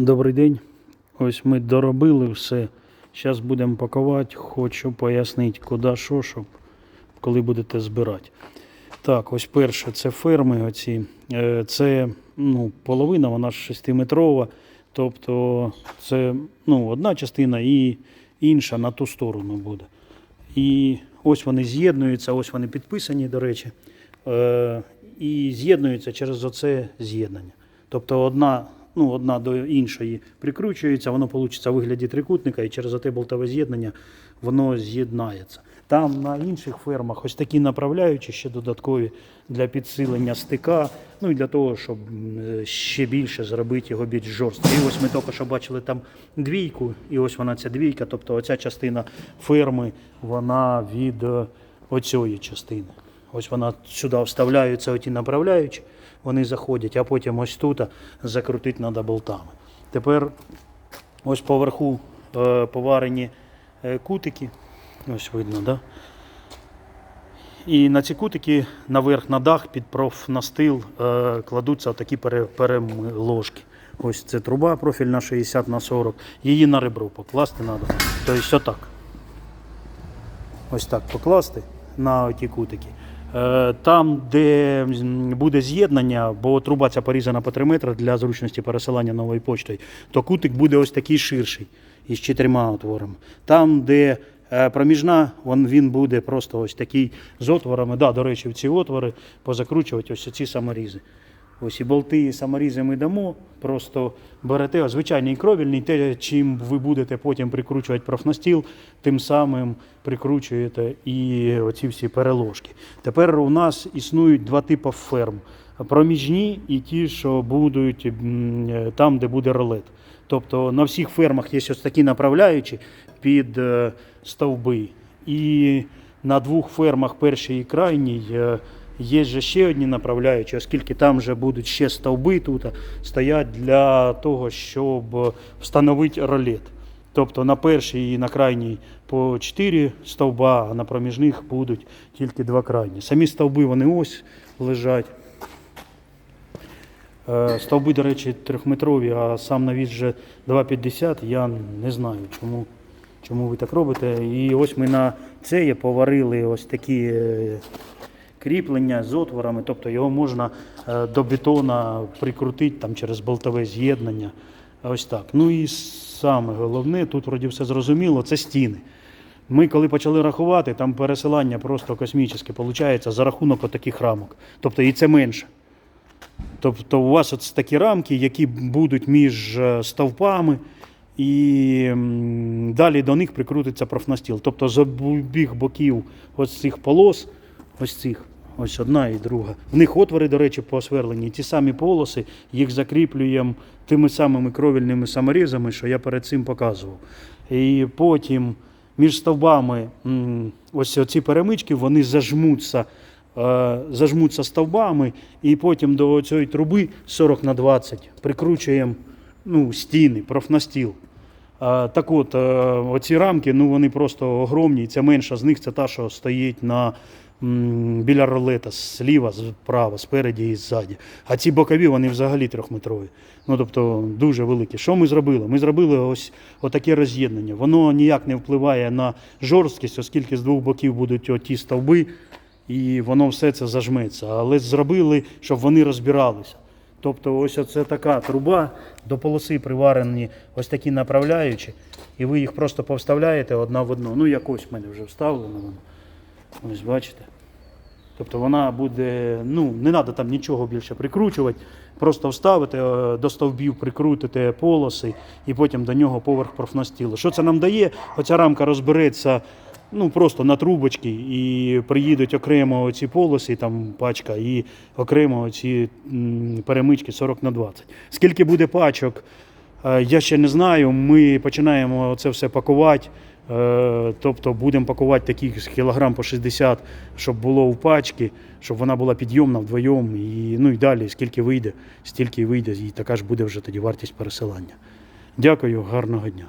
Добрий день. Ось ми доробили все. Зараз будемо пакувати. Хочу пояснити, куди що, щоб коли будете збирати. Так, ось перше, це ферми. Оці. Е, Це ну, половина, вона ж 6-метрова. Тобто це ну, одна частина і інша на ту сторону буде. І ось вони з'єднуються, ось вони підписані, до речі. Е, і з'єднуються через оце з'єднання. Тобто одна, ну, одна до іншої прикручується, воно вийде у вигляді трикутника, і через оте болтове з'єднання воно з'єднається. Там на інших фермах ось такі направляючі ще додаткові для підсилення стика, ну і для того, щоб ще більше зробити його більш жорстким. І ось ми тільки що бачили там двійку, і ось вона ця двійка, тобто оця частина ферми, вона від е, оцієї частини. Ось вона сюди вставляються оті направляючі, вони заходять, а потім ось тут закрутити треба болтами. Тепер ось поверху е, поварені е, кутики, ось видно, да? І на ці кутики наверх на дах під профнастил е, кладуться такі пере, переложки. Ось це труба профільна 60 на 40. Її на ребро покласти треба. Тобто отак. Ось так покласти на ті кутики. Е, Там, де буде з'єднання, бо труба ця порізана по 3 метри для зручності пересилання новою почтою, то кутик буде ось такий ширший із чотирма отворами. Там, де е, проміжна, він, буде просто ось такий з отворами. Да, до речі, ці отвори позакручувати ось ці саморізи. Ось і болти, і саморізи ми дамо. Просто берете звичайний кровільний, те, чим ви будете потім прикручувати профнастіл, тим самим прикручуєте і оці всі переложки. Тепер у нас існують два типи ферм: проміжні і ті, що будуть е, там, де буде ролет. Тобто на всіх фермах є ось такі направляючі під е, стовби. І на двох фермах, першій і крайній, е, є же ще одні направляючі, оскільки там вже будуть ще стовби тут стоять для того, щоб встановити ролет. Тобто на першій і на крайній по 4 стовба, а на проміжних будуть тільки два крайні. Самі стовби вони ось лежать. Е, Стовби, до речі, трьохметрові, а сам навіс вже 2,50. Я не знаю, чому, чому ви так робите. І ось ми на це поварили ось такі е, кріплення з отворами, тобто його можна е, до бетона прикрутити там, через болтове з'єднання. Ось так. Ну і саме головне, тут вроді все зрозуміло, це стіни. Ми коли почали рахувати, там пересилання просто космічне виходить за рахунок отаких рамок. Тобто і це менше. Тобто у вас от такі рамки, які будуть між е, стовпами, і далі до них прикрутиться профнастіл. Тобто з обох боків ось цих полос, ось цих, ось одна і друга. В них отвори, до речі, посверлені. Ті самі полоси, їх закріплюємо тими самими кровільними саморізами, що я перед цим показував. І потім між стовбами ось ці перемички вони зажмуться е, зажмуться стовбами, і потім до цієї труби 40 на 20 прикручуємо ну, стіни, профнастіл. Так от, е, оці рамки, ну вони просто огромні. Ця менша з них це та, що стоїть на, біля ролета зліва, справа, спереді і ззаді. А ці бокові вони взагалі трьохметрові. Ну, тобто дуже великі. Що ми зробили? Ми зробили ось отаке роз'єднання. Воно ніяк не впливає на жорсткість, оскільки з двох боків будуть оті стовби, і воно все це зажметься. Але зробили, щоб вони розбиралися. Тобто ось це така труба, до полоси приварені ось такі направляючі, і ви їх просто повставляєте одна в одну. Ну, якось в мене вже вставлено. Ось бачите. Тобто вона буде, ну, не треба там нічого більше прикручувати, просто вставити е, до стовбів, прикрутите полоси і потім до нього поверх профнастілу. Що це нам дає? Оця рамка розбереться ну, просто на трубочки і приїдуть окремо ці полоси, там пачка, і окремо ці перемички 40 на 20. Скільки буде пачок, е, я ще не знаю. Ми починаємо це все пакувати. Е, Тобто будемо пакувати таких кілограм по 60, щоб було в пачки, щоб вона була підйомна вдвоєм. І, ну і далі, скільки вийде, стільки вийде, і така ж буде вже тоді вартість пересилання. Дякую, гарного дня.